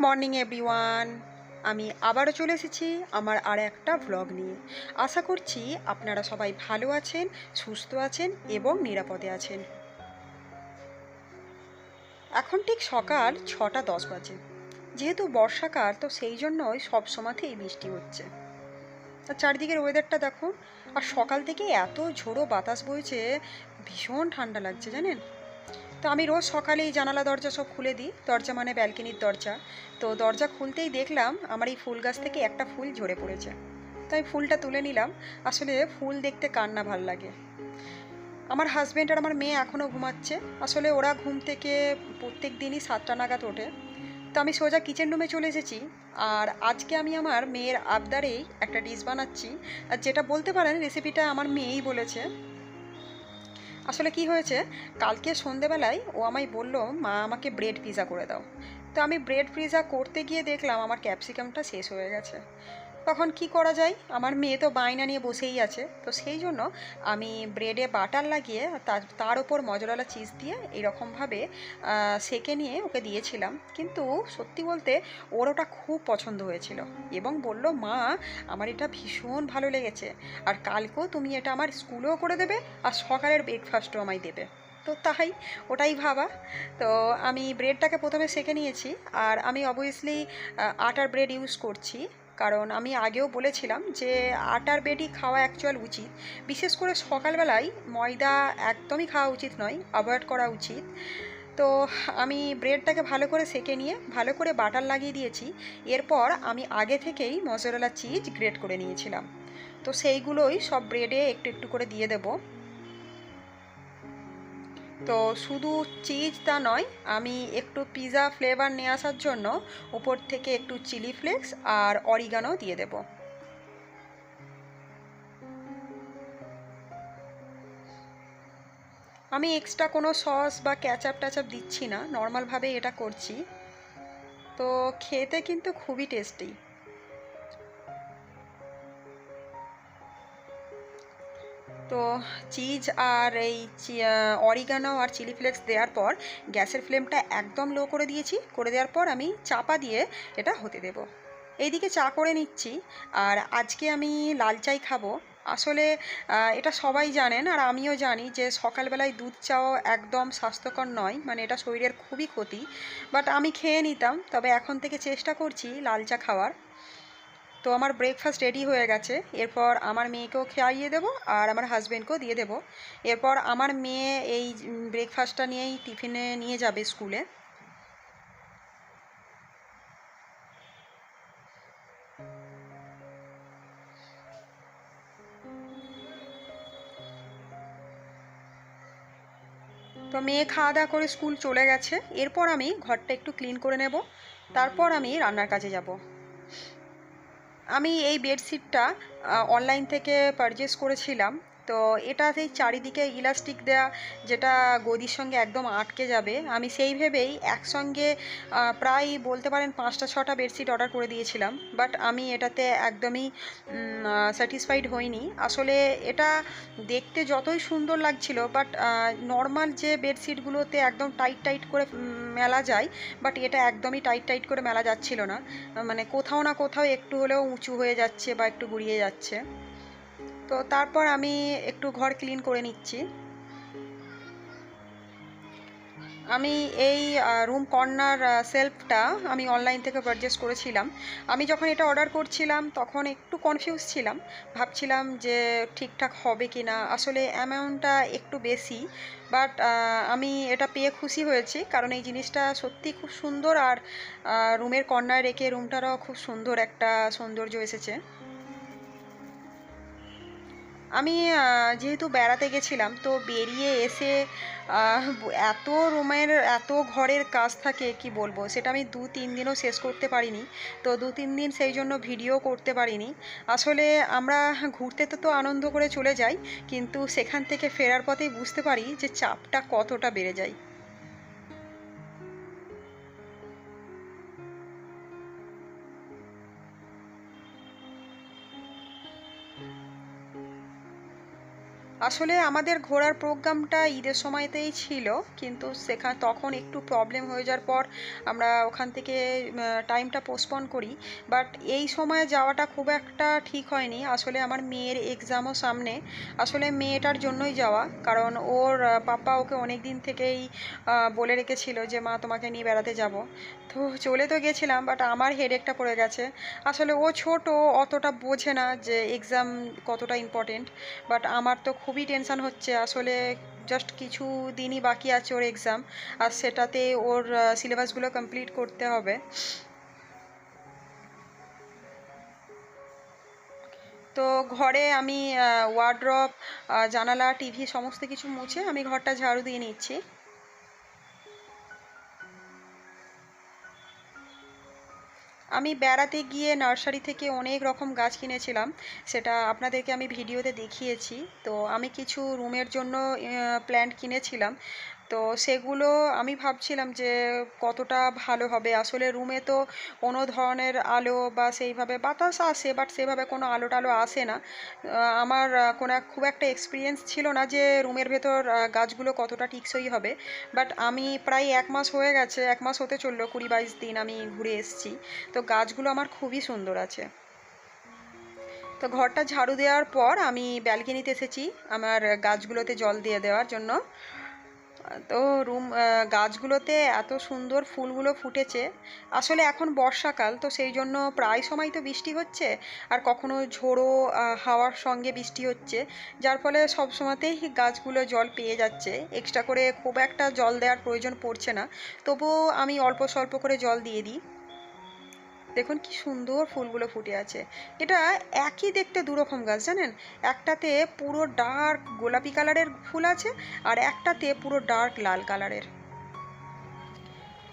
Morning, everyone. আমি আবারও চলে এসেছি আমার আর একটা ভ্লগ নিয়ে। আশা করছি আপনারা সবাই ভালো আছেন, সুস্থ আছেন এবং নিরাপদে আছেন। এখন ঠিক সকাল ছটা দশ বাজে। যেহেতু বর্ষাকাল, তো সেই জন্যই সব সময়তেই বৃষ্টি হচ্ছে। আর চারিদিকের ওয়েদারটা দেখুন, আর সকাল থেকে এত ঝোড়ো বাতাস বইছে, ভীষণ ঠান্ডা লাগছে, জানেন? তো আমি রোজ সকালেই জানালা দরজা সব খুলে দিই। দরজা মানে ব্যালকনির দরজা। তো দরজা খুলতেই দেখলাম আমার এই ফুল গাছ থেকে একটা ফুল ঝরে পড়েছে। তো আমি ফুলটা তুলে নিলাম। আসলে ফুল দেখতে কার না ভালো লাগে। আমার হাজব্যান্ড আর আমার মেয়ে এখনও ঘুমাচ্ছে। আসলে ওরা ঘুম থেকে প্রত্যেক দিনই সাতটা নাগাদ ওঠে। তো আমি সোজা কিচেন রুমে চলে এসেছি। আর আজকে আমি আমার মেয়ের আবদারেই একটা ডিশ বানাচ্ছি। আর যেটা বলতে পারেন রেসিপিটা আমার মেয়েই বলেছে। আসলে কি হয়েছে? কালকে সন্ধেবেলায় ও আমায় বলল, মা, আমাকে ব্রেড পিজা করে দাও। তো আমি ব্রেড পিজা করতে গিয়ে দেখলাম আমার ক্যাপসিকামটা শেষ হয়ে গেছে। তখন কি করা যায়? আমার মেয়ে তো বায়না নিয়ে বসেই আছে। তো সেই জন্য আমি ব্রেডে বাটার লাগিয়ে তার তার ওপর মজরালা চিজ দিয়ে এইরকমভাবে সেকে নিয়ে ওকে দিয়েছিলাম। কিন্তু সত্যি বলতে ওর ওটা খুব পছন্দ হয়েছিল এবং বলল, মা, আমার এটা ভীষণ ভালো লেগেছে। আর কালকেও তুমি এটা আমার স্কুলেও করে দেবে আর সকালের ব্রেকফাস্টও আমায় দেবে। তো তাই ওটাই ভাবা। তো আমি ব্রেডটাকে প্রথমে সেকে নিয়েছি। আর আমি অবভিয়াসলি আটার ব্রেড ইউজ করছি। কারণ আমি আগেও বলেছিলাম যে আটার ব্রেডই খাওয়া অ্যাকচুয়াল উচিত। বিশেষ করে সকালবেলায় ময়দা একদমই খাওয়া উচিত নয় অ্যাভয়েড করা উচিত। তো আমি ব্রেডটাকে ভালো করে সেকে নিয়ে, ভালো করে বাটার লাগিয়ে দিয়েছি। এরপর আমি আগে থেকেই মজরেলা চিজ গ্রেট করে নিয়েছিলাম। তো সেইগুলোই সব ব্রেডে একটু একটু করে দিয়ে দেবো। তো শুধু চিজ তা নয়, আমি একটু পিৎজা ফ্লেভার নিয়ে আসার জন্য উপর থেকে একটু চিলি ফ্লেক্স আর অরিগানো দিয়ে দেব। আমি এক্সট্রা কোনো সস বা ক্যাচআপ ট্যাচআপ দিচ্ছি না নর্মালভাবেই এটা করছি। তো খেতে কিন্তু খুবই টেস্টি তো চিজ আর এই অরিগানো আর চিলি ফ্লেক্স দেওয়ার পর গ্যাসের ফ্লেমটা একদম লো করে দিয়েছি। করে দেওয়ার পর আমি চাপা দিয়ে এটা হতে দেব। এইদিকে চা করে নিচ্ছি আর আজকে আমি লাল চাই খাব। আসলে এটা সবাই জানেন আর আমিও জানি যে সকালবেলায় দুধ চাও একদম স্বাস্থ্যকর নয় মানে এটা শরীরের খুবই ক্ষতি। বাট আমি খেয়ে নিতাম, তবে এখন থেকে চেষ্টা করছি লাল চা খাওয়ার। তো আমার ব্রেকফাস্ট রেডি হয়ে গেছে। এরপর আমার মেয়েকেও খাইয়ে দেবো আর আমার হাজব্যান্ডকেও দিয়ে দেবো। এরপর আমার মেয়ে এই ব্রেকফাস্টটা নিয়েই টিফিনে নিয়ে যাবে স্কুলে তো মেয়ে খাওয়া দাওয়া করে স্কুল চলে গেছে। এরপর আমি ঘরটা একটু ক্লিন করে নেব। তারপর আমি রান্নার কাজে যাব। আমি এই বেডশিটটা অনলাইন থেকে পারচেস করেছিলাম। তো এটা সেই চারিদিকে ইলাস্টিক দেয়া যেটা গদির সঙ্গে একদম আটকে যাবে। আমি সেই ভেবেই একসঙ্গে প্রায় বলতে পারেন পাঁচটা, ছটা বেডশিট অর্ডার করে দিয়েছিলাম। বাট আমি এটাতে একদমই স্যাটিসফাইড হইনি। আসলে এটা দেখতে যতই সুন্দর লাগছিল বাট নর্মাল যে বেডশিটগুলোতে একদম টাইট টাইট করে মেলা যায় বাট এটা একদমই টাইট টাইট করে মেলা যাচ্ছিল না। মানে কোথাও না কোথাও একটু হলেও উঁচু হয়ে যাচ্ছে বা একটু গুড়িয়ে যাচ্ছে। তো তারপর আমি একটু ঘর ক্লিন করে নিচ্ছি। আমি এই রুম কর্নার সেলফটা আমি অনলাইন থেকে পারচেস করেছিলাম। আমি যখন এটা অর্ডার করছিলাম, তখন একটু কনফিউজ ছিলাম। ভাবছিলাম যে ঠিকঠাক হবে কি না আসলে অ্যামাউন্টটা একটু বেশি বাট আমি এটা পেয়ে খুশি হয়েছি। কারণ এই জিনিসটা সত্যি খুব সুন্দর। আর রুমের কর্নার রেখে রুমটারও খুব সুন্দর একটা সৌন্দর্য এসেছে। আমি যেহেতু বেড়াতে গেছিলাম, তো বেরিয়ে এসে এত রুমের, এত ঘরের কাজ থাকে, কি বলব? সেটা আমি দু, তিন দিনও শেষ করতে পারিনি। তো দু, তিন দিন সেই জন্য ভিডিও করতে পারিনি। আসলে আমরা ঘুরতে তো তো আনন্দ করে চলে যাই, কিন্তু সেখান থেকে ফেরার পথেই বুঝতে পারি যে চাপটা কতটা বেড়ে যায়। আসলে আমাদের ঘোরার প্রোগ্রামটা ঈদের সময়তেই ছিল, কিন্তু সেখানে, তখন একটু প্রবলেম হয়ে যাওয়ার পর আমরা ওখান থেকে টাইমটা পোস্টপন করি। বাট এই সময় যাওয়াটা খুব একটা ঠিক হয়নি। আসলে আমার মেয়ের এক্সামও সামনে। আসলে মেয়েটার জন্যই যাওয়া। কারণ ওর পাপ্পা ওকে অনেক দিন থেকেই বলে রেখেছিল যে, মা, তোমাকে নিয়ে বেড়াতে যাব। তো চলে তো গেছিলাম বাট আমার হেডেকটা পড়ে গেছে। আসলে ও ছোট, অতটা বোঝে না যে এক্সাম কতটা ইম্পর্টেন্ট বাট আমার তো খুবই টেনশান হচ্ছে। আসলে জাস্ট কিছু দিনই বাকি আছে ওর এক্সাম আর সেটাতে ওর সিলেবাসগুলো কমপ্লিট করতে হবে। তো ঘরে আমি ওয়ার্ড্রপ জানালা টিভি সমস্ত কিছু মুছে আমি ঘরটা ঝাড়ু দিয়ে নিচ্ছি। আমি বেড়াতে গিয়ে নার্সারি থেকে অনেক রকম গাছ কিনেছিলাম। সেটা আপনাদেরকে আমি ভিডিওতে দেখিয়েছি। তো আমি কিছু রুমের জন্য প্ল্যান্ট কিনেছিলাম। তো সেগুলো আমি ভাবছিলাম যে কতটা ভালো হবে। আসলে রুমে তো কোনো ধরনের আলো বা সেইভাবে বাতাস আসে বাট সেভাবে কোনো আলো টালো আসে না। আমার কোনো খুব একটা এক্সপিরিয়েন্স ছিল না যে রুমের ভেতর গাছগুলো কতটা টিকসই হবে। বাট আমি প্রায় এক মাস হয়ে গেছে, এক মাস হতে চলল, কুড়ি বাইশ দিন আমি ঘুরে এসেছি। তো গাছগুলো আমার খুবই সুন্দর আছে। তো ঘরটা ঝাড়ু দেওয়ার পর আমি ব্যালকনিতে এসেছি, আমার গাছগুলোতে জল দিয়ে দেওয়ার জন্য। তো রুম গাছগুলোতে এত সুন্দর ফুলগুলো ফুটেছে। আসলে এখন বর্ষাকাল, তো সেই জন্য প্রায় সময় তো বৃষ্টি হচ্ছে, আর কখনো ঝোড়ো হাওয়ার সঙ্গে বৃষ্টি হচ্ছে, যার ফলে সব সময়তেই গাছগুলো জল পেয়ে যাচ্ছে। এক্সট্রা করে খুব একটা জল দেওয়ার প্রয়োজন পড়ছে না। তবুও আমি অল্প স্বল্প করে জল দিয়ে দিই। দেখুন কি সুন্দর ফুলগুলো ফুটে আছে। এটা একই দেখতে দুরকম গাছ, জানেন? একটাতে পুরো ডার্ক গোলাপি কালারের ফুল আছে আর একটাতে পুরো ডার্ক লাল কালারের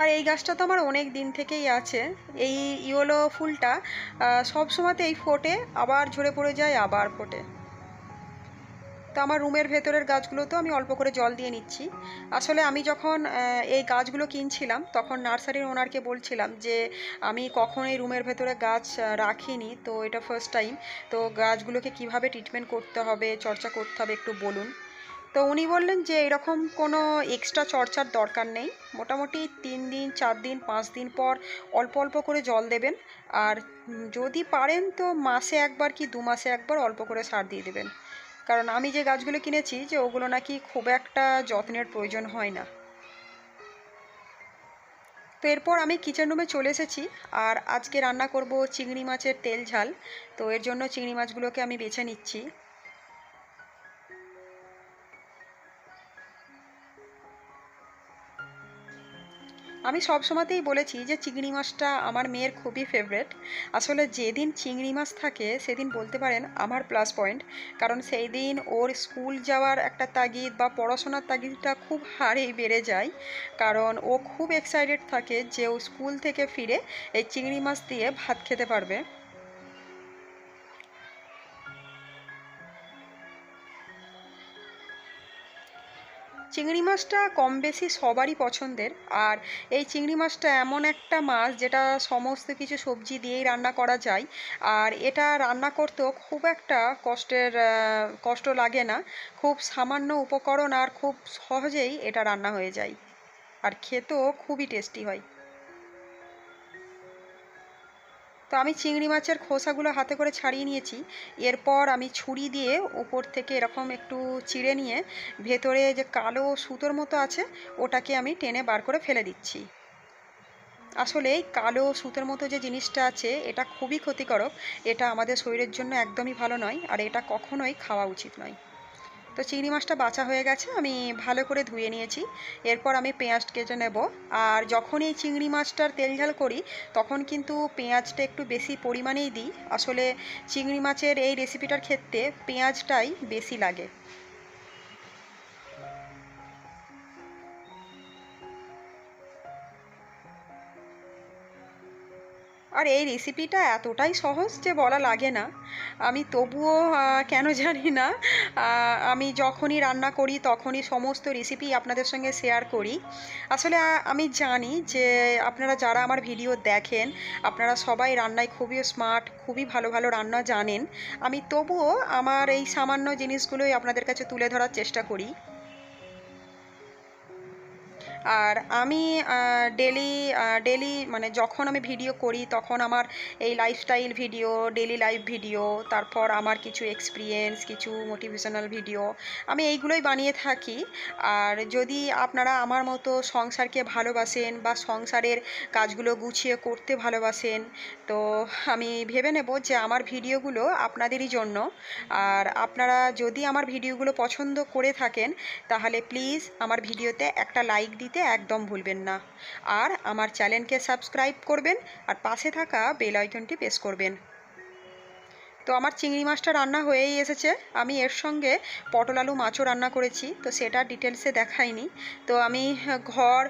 আর এই গাছটা তো আমার অনেক দিন থেকেই আছে। এই ইয়োলো ফুলটা সবসময়তে সব সময়তেই ফোটে, আবার ঝরে পড়ে যায়, আবার ফোটে। তো আমার রুমের ভেতরের গাছগুলোতেও আমি অল্প করে জল দিয়ে নিচ্ছি। আসলে আমি যখন এই গাছগুলো কিনছিলাম, তখন নার্সারির ওনারকে বলছিলাম যে, আমি কখনো এই রুমের ভেতরে গাছ রাখিনি, তো এটা ফার্স্ট টাইম তো গাছগুলোকে কীভাবে ট্রিটমেন্ট করতে হবে, চর্চা করতে হবে একটু বলুন? তো উনি বললেন যে, এরকম কোনো এক্সট্রা চর্চার দরকার নেই। মোটামুটি তিন দিন, চার দিন, পাঁচ দিন পর অল্প অল্প করে জল দেবেন। আর যদি পারেন, তো মাসে একবার কি দু মাসে একবার অল্প করে সার দিয়ে দেবেন। কারণ আমি যে গাছগুলো কিনেছি যে ওগুলো নাকি খুব একটা যত্নের প্রয়োজন হয় না। তো এরপর আমি কিচেন রুমে চলে এসেছি আর আজকে রান্না করব চিংড়ি মাছের তেল ঝাল। তো এর জন্য চিংড়ি মাছগুলোকে আমি বেছে নিচ্ছি। আমি সব সময়তেই বলেছি যে চিংড়ি মাছটা আমার মেয়ের খুবই ফেভারেট আসলে যেদিন চিংড়ি মাছ থাকে, সেদিন বলতে পারেন আমার প্লাস পয়েন্ট কারণ সেই দিন ওর স্কুল যাওয়ার একটা তাগিদ বা পড়াশোনার তাগিদটা খুব হারেই বেড়ে যায়। কারণ ও খুব এক্সাইটেড থাকে যে ও স্কুল থেকে ফিরে এই চিংড়ি মাছ দিয়ে ভাত খেতে পারবে। চিংড়ি মাছটা কম বেশি সবারই পছন্দের। আর এই চিংড়ি মাছটা এমন একটা মাছ যেটা সমস্ত কিছু সবজি দিয়েই রান্না করা যায়। আর এটা রান্না করতেও খুব একটা কষ্টের কষ্ট লাগে না। খুব সামান্য উপকরণ আর খুব সহজেই এটা রান্না হয়ে যায়। আর খেতেও খুবই টেস্টি হয়। তো আমি চিংড়ি মাছের খোসাগুলো হাতে করে ছাড়িয়ে নিয়েছি। এরপর আমি ছুরি দিয়ে উপর থেকে এরকম একটু চিড়ে নিয়ে ভেতরে যে কালো সুতোর মতো আছে, ওটাকে আমি টেনে বার করে ফেলে দিচ্ছি। আসলে কালো সুতোর মতো যে জিনিসটা আছে, এটা খুবই ক্ষতিকারক। এটা আমাদের শরীরের জন্য একদমই ভালো নয়, আর এটা কখনোই খাওয়া উচিত নয়। তো চিংড়ি মাছটা বাছা হয়ে গেছে, আমি ভালো করে ধুয়ে নিয়েছি। এরপর আমি পেঁয়াজ কেটে নেব। আর যখন এই চিংড়ি মাছটার তেল ঝাল করি, তখন কিন্তু পেঁয়াজটা একটু বেশি পরিমাণেই দিই। আসলে চিংড়ি মাছের এই রেসিপিটার ক্ষেত্রে পেঁয়াজটাই বেশি লাগে। আর এই রেসিপিটা এতটাই সহজ যে বলা লাগে না। আমি তবুও কেন জানি না আমি যখনই রান্না করি তখনই সমস্ত রেসিপি আপনাদের সঙ্গে শেয়ার করি। আসলে আমি জানি যে আপনারা যারা আমার ভিডিও দেখেন, আপনারা সবাই রান্নায় খুবই স্মার্ট খুবই ভালো ভালো রান্না জানেন। আমি তবুও আমার এই সামান্য জিনিসগুলোই আপনাদের কাছে তুলে ধরার চেষ্টা করি। আর আমি ডেলি ডেলি মানে যখন আমি ভিডিও করি তখন আমার এই lifestyle video daily life video তারপর আমার কিছু এক্সপিরিয়েন্স কিছু মোটিভেশনাল ভিডিও আমি এইগুলোই বানিয়ে থাকি। আর যদি আপনারা আমার মতো সংসারকে ভালোবাসেন বা সংসারের কাজগুলো গুছিয়ে করতে ভালোবাসেন, তো আমি ভেবে নেব যে আমার ভিডিওগুলো আপনাদেরই জন্য। আর আপনারা যদি আমার ভিডিওগুলো পছন্দ করে থাকেন, তাহলে প্লিজ আমার ভিডিওতে একটা লাইক দিতে একদম ভুলবেন না। আর আমার চ্যানেলকে সাবস্ক্রাইব করবেন আর পাশে থাকা বেল আইকনটি প্রেস করবেন। তো আমার চিংড়ি মাছটা রান্না হয়েই এসেছে। আমি এর সঙ্গে পটল আলু মাছও রান্না করেছি, তো সেটা ডিটেলসে দেখাইনি। তো আমি ঘর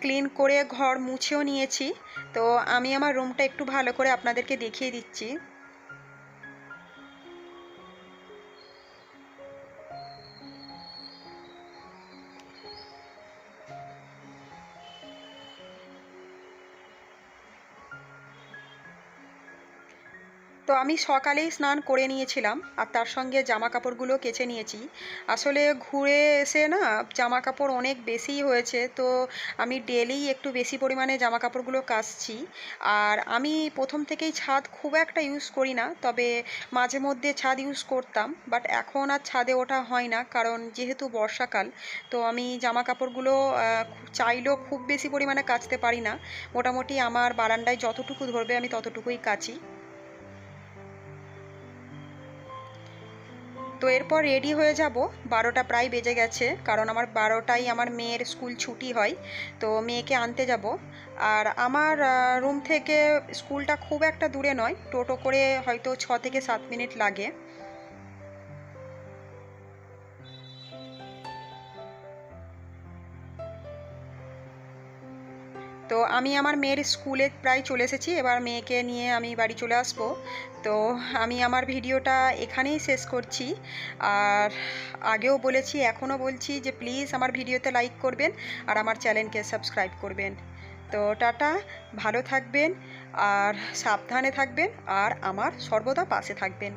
ক্লিন করে ঘর মুছেও নিয়েছি। তো আমি আমার রুমটা একটু ভালো করে আপনাদেরকে দেখিয়ে দিচ্ছি। তো আমি সকালেই স্নান করে নিয়েছিলাম আর তার সঙ্গে জামা কাপড়গুলো কেচে নিয়েছি। আসলে ঘুরে এসে না জামা কাপড় অনেক বেশিই হয়েছে, তো আমি ডেলি একটু বেশি পরিমাণে জামা কাপড়গুলো কাচছি। আর আমি প্রথম থেকেই ছাদ খুব একটা ইউজ করি না, তবে মাঝে মধ্যে ছাদ ইউজ করতাম, বাট এখন আর ছাদে ওঠা হয় না, কারণ যেহেতু বর্ষাকাল, তো আমি জামা কাপড়গুলো চাইলেও খুব বেশি পরিমাণে কাচতে পারি না। মোটামুটি আমার বারান্দায় যতটুকু ধরবে আমি ততটুকুই কাচি। তো এরপর রেডি হয়ে যাব। বারোটা প্রায় বেজে গেছে, কারণ আমার বারোটাই আমার মেয়ের স্কুল ছুটি হয়, তো মেয়েকে আনতে যাব। আর আমার রুম থেকে স্কুলটা খুব একটা দূরে নয়, টোটো করে হয়তো ছ থেকে সাত মিনিট লাগে। তো আমি আমার মেয়ের স্কুলে প্রায় চলে এসেছি। এবার মেয়েকে নিয়ে আমি বাড়ি চলে আসব। তো আমি আমার ভিডিওটা এখানেই শেষ করছি। আর আগেও বলেছি, এখনও বলছি যে প্লিজ আমার ভিডিওতে লাইক করবেন আর আমার চ্যানেলকে সাবস্ক্রাইব করবেন। তো টাটা, ভালো থাকবেন আর সাবধানে থাকবেন আর আমার সর্বদা পাশে থাকবেন।